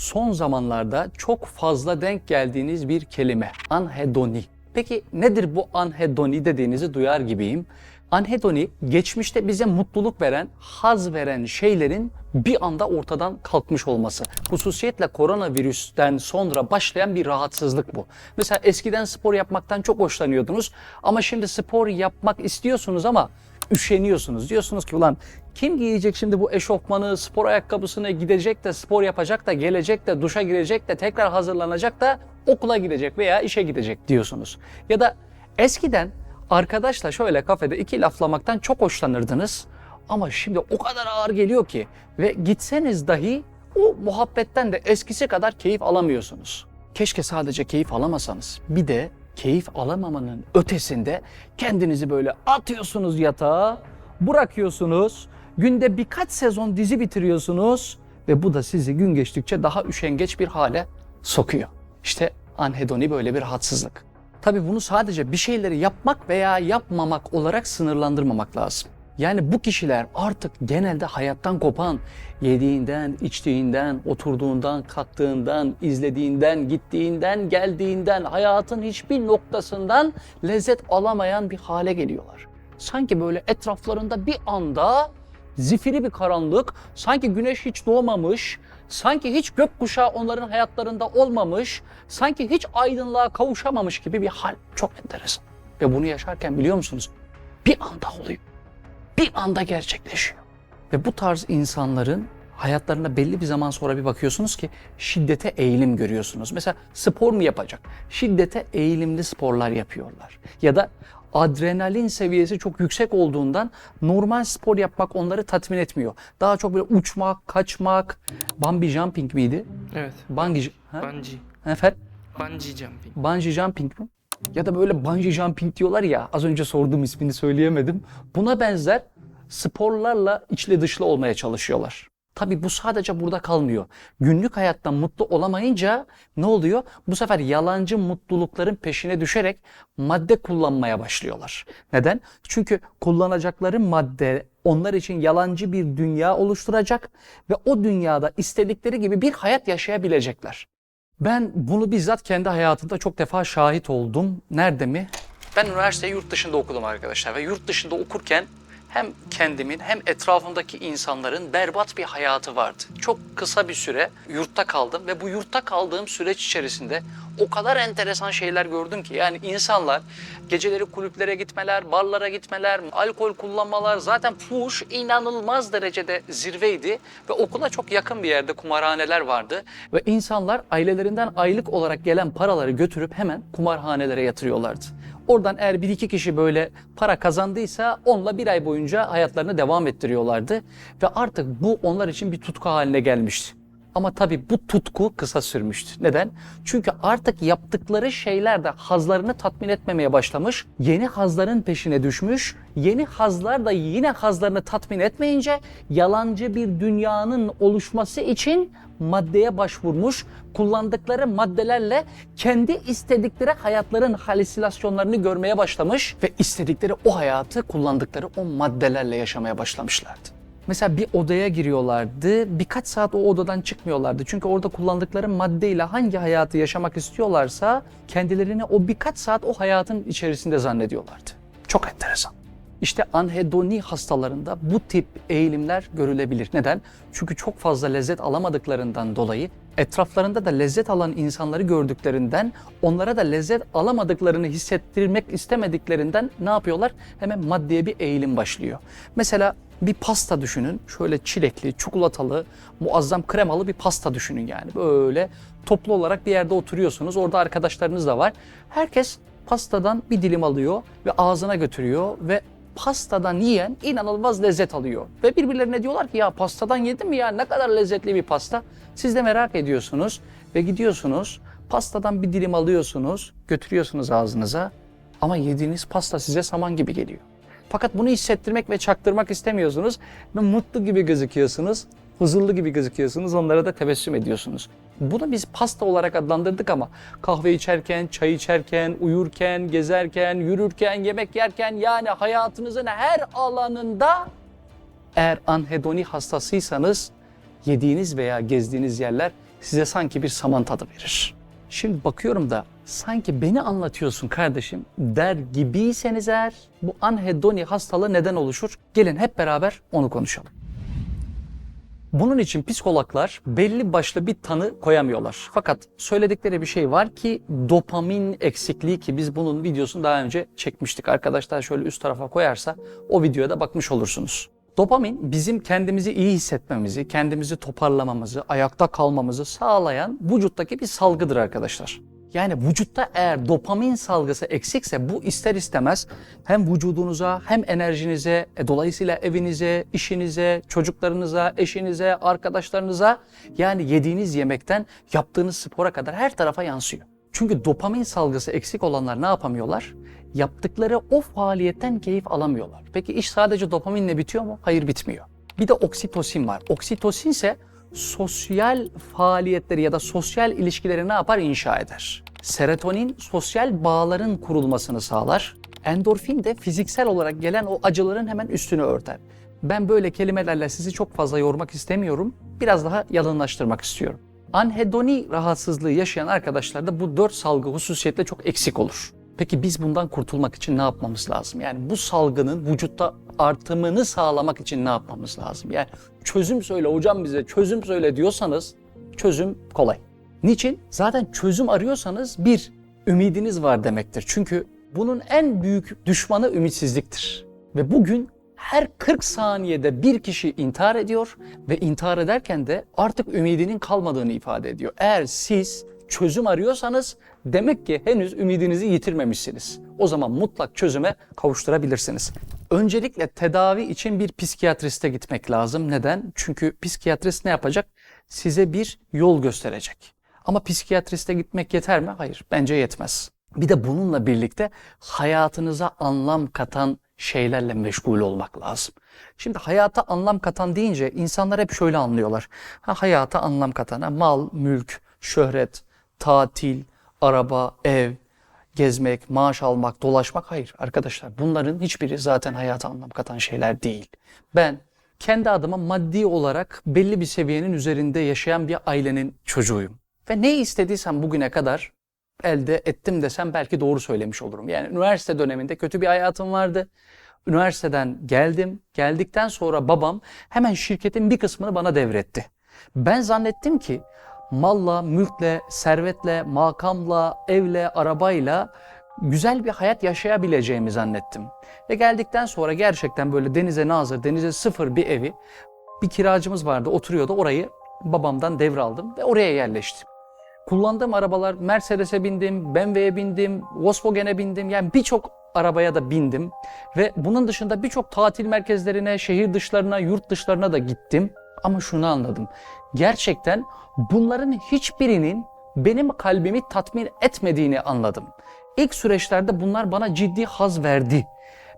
son zamanlarda çok fazla denk geldiğiniz bir kelime. Anhedoni. Peki nedir bu anhedoni dediğinizi duyar gibiyim. Anhedoni geçmişte bize mutluluk veren, haz veren şeylerin bir anda ortadan kalkmış olması. Hususiyetle koronavirüsten sonra başlayan bir rahatsızlık bu. Mesela eskiden spor yapmaktan çok hoşlanıyordunuz ama şimdi spor yapmak istiyorsunuz ama üşeniyorsunuz. Diyorsunuz ki ulan kim giyecek şimdi bu eşofmanı, spor ayakkabısını gidecek de spor yapacak da gelecek de duşa girecek de tekrar hazırlanacak da okula gidecek veya işe gidecek diyorsunuz. Ya da eskiden arkadaşla şöyle kafede iki laflamaktan çok hoşlanırdınız ama şimdi o kadar ağır geliyor ki ve gitseniz dahi o muhabbetten de eskisi kadar keyif alamıyorsunuz. Keşke sadece keyif alamasanız. Bir de keyif alamamanın ötesinde kendinizi böyle atıyorsunuz yatağa, bırakıyorsunuz. Günde birkaç sezon dizi bitiriyorsunuz ve bu da sizi gün geçtikçe daha üşengeç bir hale sokuyor. İşte anhedoni böyle bir rahatsızlık. Tabii bunu sadece bir şeyleri yapmak veya yapmamak olarak sınırlandırmamak lazım. Yani bu kişiler artık genelde hayattan kopan, yediğinden, içtiğinden, oturduğundan, kalktığından, izlediğinden, gittiğinden, geldiğinden, hayatın hiçbir noktasından lezzet alamayan bir hale geliyorlar. Sanki böyle etraflarında bir anda zifiri bir karanlık, sanki güneş hiç doğmamış, sanki hiç gökkuşağı onların hayatlarında olmamış, sanki hiç aydınlığa kavuşamamış gibi bir hal. Çok enteresan. Ve bunu yaşarken biliyor musunuz? Bir anda oluyor. Bir anda gerçekleşiyor. Ve bu tarz insanların hayatlarında belli bir zaman sonra bir bakıyorsunuz ki şiddete eğilim görüyorsunuz. Mesela spor mu yapacak? Şiddete eğilimli sporlar yapıyorlar. Ya da adrenalin seviyesi çok yüksek olduğundan normal spor yapmak onları tatmin etmiyor. Daha çok böyle uçmak, kaçmak, bungee jumping miydi? Evet. Bungee, ha? Bungee. Efendim? Bungee jumping. Bungee jumping mi? Ya da böyle bungee jumping diyorlar ya az önce sorduğum ismini söyleyemedim. Buna benzer sporlarla içli dışlı olmaya çalışıyorlar. Tabii bu sadece burada kalmıyor. Günlük hayattan mutlu olamayınca ne oluyor? Bu sefer yalancı mutlulukların peşine düşerek madde kullanmaya başlıyorlar. Neden? Çünkü kullanacakları madde onlar için yalancı bir dünya oluşturacak ve o dünyada istedikleri gibi bir hayat yaşayabilecekler. Ben bunu bizzat kendi hayatımda çok defa şahit oldum. Nerede mi? Ben üniversiteyi yurt dışında okudum arkadaşlar ve yurt dışında okurken hem kendimin hem etrafımdaki insanların berbat bir hayatı vardı. Çok kısa bir süre yurtta kaldım ve bu yurtta kaldığım süreç içerisinde o kadar enteresan şeyler gördüm ki yani insanlar geceleri kulüplere gitmeler, barlara gitmeler, alkol kullanmalar zaten fuhuş inanılmaz derecede zirveydi ve okula çok yakın bir yerde kumarhaneler vardı ve insanlar ailelerinden aylık olarak gelen paraları götürüp hemen kumarhanelere yatırıyorlardı. Oradan eğer bir iki kişi böyle para kazandıysa onunla bir ay boyunca hayatlarını devam ettiriyorlardı. Ve artık bu onlar için bir tutku haline gelmişti. Ama tabii bu tutku kısa sürmüştü. Neden? Çünkü artık yaptıkları şeyler de hazlarını tatmin etmemeye başlamış. Yeni hazların peşine düşmüş. Yeni hazlar da yine hazlarını tatmin etmeyince yalancı bir dünyanın oluşması için maddeye başvurmuş. Kullandıkları maddelerle kendi istedikleri hayatların halüsinasyonlarını görmeye başlamış ve istedikleri o hayatı kullandıkları o maddelerle yaşamaya başlamışlardı. Mesela bir odaya giriyorlardı. Birkaç saat o odadan çıkmıyorlardı. Çünkü orada kullandıkları maddeyle hangi hayatı yaşamak istiyorlarsa kendilerini o birkaç saat o hayatın içerisinde zannediyorlardı. Çok enteresan. İşte anhedoni hastalarında bu tip eğilimler görülebilir. Neden? Çünkü çok fazla lezzet alamadıklarından dolayı etraflarında da lezzet alan insanları gördüklerinden onlara da lezzet alamadıklarını hissettirmek istemediklerinden ne yapıyorlar? Hemen maddeye bir eğilim başlıyor. Mesela bir pasta düşünün. Şöyle çilekli, çikolatalı, muazzam kremalı bir pasta düşünün yani. Böyle toplu olarak bir yerde oturuyorsunuz. Orada arkadaşlarınız da var. Herkes pastadan bir dilim alıyor ve ağzına götürüyor ve pastadan yiyen inanılmaz lezzet alıyor. Ve birbirlerine diyorlar ki ya pastadan yedim mi ya ne kadar lezzetli bir pasta. Siz de merak ediyorsunuz ve gidiyorsunuz pastadan bir dilim alıyorsunuz, götürüyorsunuz ağzınıza ama yediğiniz pasta size saman gibi geliyor. Fakat bunu hissettirmek ve çaktırmak istemiyorsunuz ve mutlu gibi gözüküyorsunuz, huzurlu gibi gözüküyorsunuz, onlara da tebessüm ediyorsunuz. Bunu biz pasta olarak adlandırdık ama kahve içerken, çay içerken, uyurken, gezerken, yürürken, yemek yerken yani hayatınızın her alanında eğer anhedoni hastasıysanız yediğiniz veya gezdiğiniz yerler size sanki bir saman tadı verir. Şimdi bakıyorum da sanki beni anlatıyorsun kardeşim der gibiyseniz eğer bu anhedoni hastalığı neden oluşur? Gelin hep beraber onu konuşalım. Bunun için psikologlar belli başlı bir tanı koyamıyorlar. Fakat söyledikleri bir şey var ki dopamin eksikliği ki biz bunun videosunu daha önce çekmiştik. Arkadaşlar şöyle üst tarafa koyarsa o videoya da bakmış olursunuz. Dopamin bizim kendimizi iyi hissetmemizi, kendimizi toparlamamızı, ayakta kalmamızı sağlayan vücuttaki bir salgıdır arkadaşlar. Yani vücutta eğer dopamin salgısı eksikse bu ister istemez hem vücudunuza hem enerjinize, e, dolayısıyla evinize, işinize, çocuklarınıza, eşinize, arkadaşlarınıza yani yediğiniz yemekten yaptığınız spora kadar her tarafa yansıyor. Çünkü dopamin salgısı eksik olanlar ne yapamıyorlar? Yaptıkları o faaliyetten keyif alamıyorlar. Peki iş sadece dopaminle bitiyor mu? Hayır bitmiyor. Bir de oksitosin var. Oksitosin ise sosyal faaliyetleri ya da sosyal ilişkileri ne yapar? İnşa eder. Serotonin sosyal bağların kurulmasını sağlar. Endorfin de fiziksel olarak gelen o acıların hemen üstünü örter. Ben böyle kelimelerle sizi çok fazla yormak istemiyorum. Biraz daha yalınlaştırmak istiyorum. Anhedoni rahatsızlığı yaşayan arkadaşlarda bu dört salgı hususiyetle çok eksik olur. Peki biz bundan kurtulmak için ne yapmamız lazım? Yani bu salgının vücutta artımını sağlamak için ne yapmamız lazım? Yani çözüm söyle hocam bize çözüm söyle diyorsanız çözüm kolay. Niçin? Zaten çözüm arıyorsanız bir ümidiniz var demektir. Çünkü bunun en büyük düşmanı ümitsizliktir. Ve bugün her 40 saniyede bir kişi intihar ediyor ve intihar ederken de artık ümidinin kalmadığını ifade ediyor. Eğer siz çözüm arıyorsanız demek ki henüz ümidinizi yitirmemişsiniz. O zaman mutlak çözüme kavuşturabilirsiniz. Öncelikle tedavi için bir psikiyatriste gitmek lazım. Neden? Çünkü psikiyatrist ne yapacak? Size bir yol gösterecek. Ama psikiyatriste gitmek yeter mi? Hayır, bence yetmez. Bir de bununla birlikte hayatınıza anlam katan şeylerle meşgul olmak lazım. Şimdi hayata anlam katan deyince insanlar hep şöyle anlıyorlar. Ha, hayata anlam katan, ha, mal, mülk, şöhret, tatil, araba, ev, gezmek, maaş almak, dolaşmak. Hayır arkadaşlar bunların hiçbiri zaten hayata anlam katan şeyler değil. Ben kendi adıma maddi olarak belli bir seviyenin üzerinde yaşayan bir ailenin çocuğuyum. Ve ne istediysem bugüne kadar elde ettim desem belki doğru söylemiş olurum. Yani üniversite döneminde kötü bir hayatım vardı. Üniversiteden geldim. Geldikten sonra babam hemen şirketin bir kısmını bana devretti. Ben zannettim ki malla, mülkle, servetle, makamla, evle, arabayla güzel bir hayat yaşayabileceğimi zannettim. Ve geldikten sonra gerçekten böyle denize nazır, denize sıfır bir evi, bir kiracımız vardı oturuyordu orayı babamdan devraldım ve oraya yerleştim. Kullandığım arabalar Mercedes'e bindim, BMW'ye bindim, Volkswagen'e bindim. Yani birçok arabaya da bindim. Ve bunun dışında birçok tatil merkezlerine, şehir dışlarına, yurt dışlarına da gittim. Ama şunu anladım. Gerçekten bunların hiçbirinin benim kalbimi tatmin etmediğini anladım. İlk süreçlerde bunlar bana ciddi haz verdi.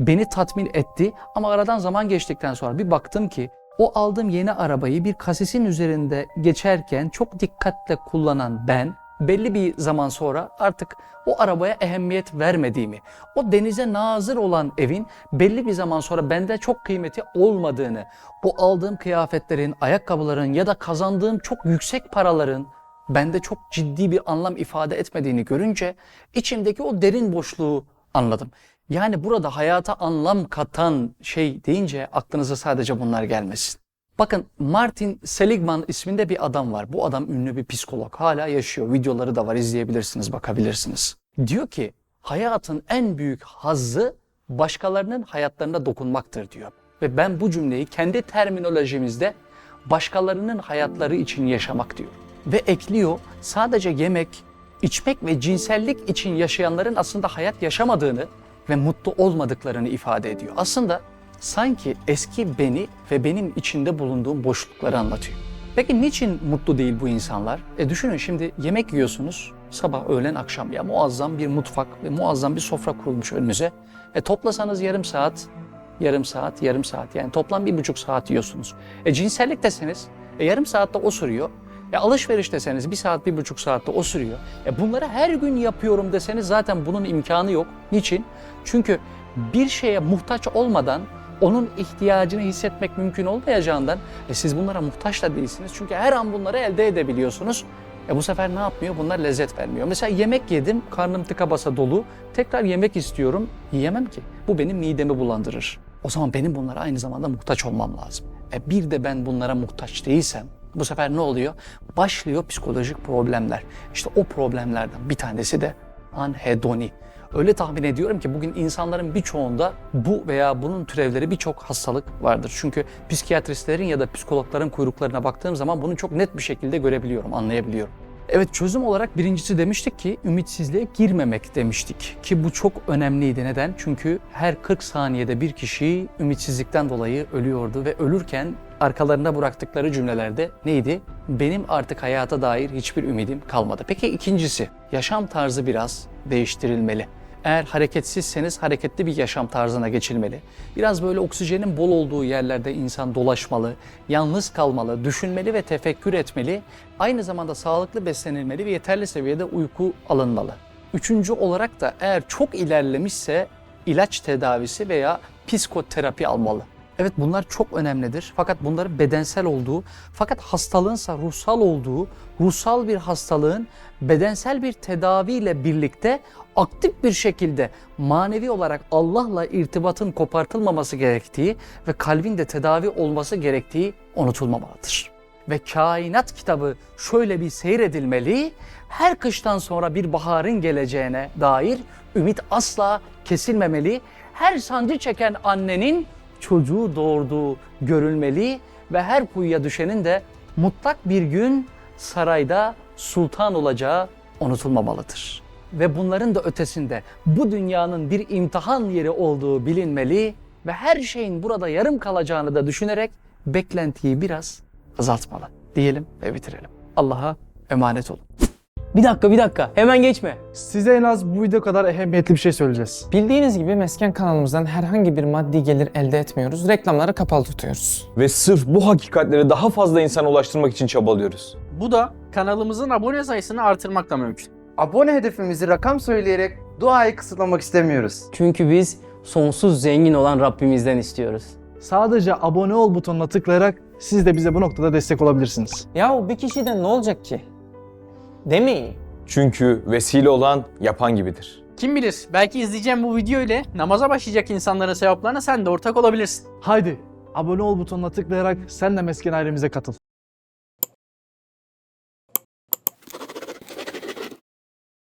Beni tatmin etti ama aradan zaman geçtikten sonra bir baktım ki o aldığım yeni arabayı bir kasisin üzerinde geçerken çok dikkatle kullanan ben belli bir zaman sonra artık o arabaya ehemmiyet vermediğimi, o denize nazır olan evin belli bir zaman sonra bende çok kıymeti olmadığını, bu aldığım kıyafetlerin, ayakkabıların ya da kazandığım çok yüksek paraların bende çok ciddi bir anlam ifade etmediğini görünce içimdeki o derin boşluğu anladım. Yani burada hayata anlam katan şey deyince aklınıza sadece bunlar gelmesin. Bakın Martin Seligman isminde bir adam var. Bu adam ünlü bir psikolog. Hala yaşıyor. Videoları da var izleyebilirsiniz, bakabilirsiniz. Diyor ki hayatın en büyük hazzı başkalarının hayatlarına dokunmaktır diyor. Ve ben bu cümleyi kendi terminolojimizde başkalarının hayatları için yaşamak diyor. Ve ekliyor sadece yemek, içmek ve cinsellik için yaşayanların aslında hayat yaşamadığını ve mutlu olmadıklarını ifade ediyor. Aslında sanki eski beni ve benim içinde bulunduğum boşlukları anlatıyor. Peki niçin mutlu değil bu insanlar? E düşünün şimdi yemek yiyorsunuz sabah, öğlen, akşam ya muazzam bir mutfak ve muazzam bir sofra kurulmuş önünüze. E toplasanız yarım saat, yarım saat, yarım saat yani toplam bir buçuk saat yiyorsunuz. E cinsellik deseniz e yarım saatte o sürüyor. E alışveriş deseniz bir saat, bir buçuk saatte o sürüyor. E bunları her gün yapıyorum deseniz zaten bunun imkanı yok. Niçin? Çünkü bir şeye muhtaç olmadan onun ihtiyacını hissetmek mümkün olmayacağından e siz bunlara muhtaç da değilsiniz. Çünkü her an bunları elde edebiliyorsunuz. E bu sefer ne yapmıyor? Bunlar lezzet vermiyor. Mesela yemek yedim, karnım tıka basa dolu. Tekrar yemek istiyorum, yiyemem ki. Bu benim midemi bulandırır. O zaman benim bunlara aynı zamanda muhtaç olmam lazım. E bir de ben bunlara muhtaç değilsem bu sefer ne oluyor? Başlıyor psikolojik problemler. İşte o problemlerden bir tanesi de anhedoni. Öyle tahmin ediyorum ki bugün insanların birçoğunda bu veya bunun türevleri birçok hastalık vardır. Çünkü psikiyatristlerin ya da psikologların kuyruklarına baktığım zaman bunu çok net bir şekilde görebiliyorum, anlayabiliyorum. Evet çözüm olarak birincisi demiştik ki ümitsizliğe girmemek demiştik. Ki bu çok önemliydi. Neden? Çünkü her 40 saniyede bir kişi ümitsizlikten dolayı ölüyordu ve ölürken arkalarında bıraktıkları cümlelerde neydi? Benim artık hayata dair hiçbir ümidim kalmadı. Peki ikincisi, yaşam tarzı biraz değiştirilmeli. Eğer hareketsizseniz hareketli bir yaşam tarzına geçilmeli. Biraz böyle oksijenin bol olduğu yerlerde insan dolaşmalı, yalnız kalmalı, düşünmeli ve tefekkür etmeli. Aynı zamanda sağlıklı beslenilmeli ve yeterli seviyede uyku alınmalı. Üçüncü olarak da eğer çok ilerlemişse ilaç tedavisi veya psikoterapi almalı. Evet bunlar çok önemlidir. Fakat bunların bedensel olduğu, fakat hastalığınsa ruhsal olduğu, ruhsal bir hastalığın bedensel bir tedaviyle birlikte aktif bir şekilde manevi olarak Allah'la irtibatın kopartılmaması gerektiği ve kalbin de tedavi olması gerektiği unutulmamalıdır. Ve kainat kitabı şöyle bir seyredilmeli, her kıştan sonra bir baharın geleceğine dair ümit asla kesilmemeli. Her sancı çeken annenin çocuğu doğurduğu görülmeli ve her kuyuya düşenin de mutlak bir gün sarayda sultan olacağı unutulmamalıdır. Ve bunların da ötesinde bu dünyanın bir imtihan yeri olduğu bilinmeli ve her şeyin burada yarım kalacağını da düşünerek beklentiyi biraz azaltmalı diyelim ve bitirelim. Allah'a emanet olun. Bir dakika bir dakika hemen geçme. Size en az bu video kadar ehemmiyetli bir şey söyleyeceğiz. Bildiğiniz gibi Mesken kanalımızdan herhangi bir maddi gelir elde etmiyoruz. Reklamları kapalı tutuyoruz. Ve sırf bu hakikatleri daha fazla insana ulaştırmak için çabalıyoruz. Bu da kanalımızın abone sayısını artırmakla mümkün. Abone hedefimizi rakam söyleyerek duayı kısıtlamak istemiyoruz. Çünkü biz sonsuz zengin olan Rabbimizden istiyoruz. Sadece abone ol butonuna tıklayarak siz de bize bu noktada destek olabilirsiniz. Yahu bir kişiden ne olacak ki? Demeyin. Çünkü vesile olan yapan gibidir. Kim bilir belki izleyeceğim bu video ile namaza başlayacak insanların sevaplarına sen de ortak olabilirsin. Haydi abone ol butonuna tıklayarak sen de mesken ailemize katıl.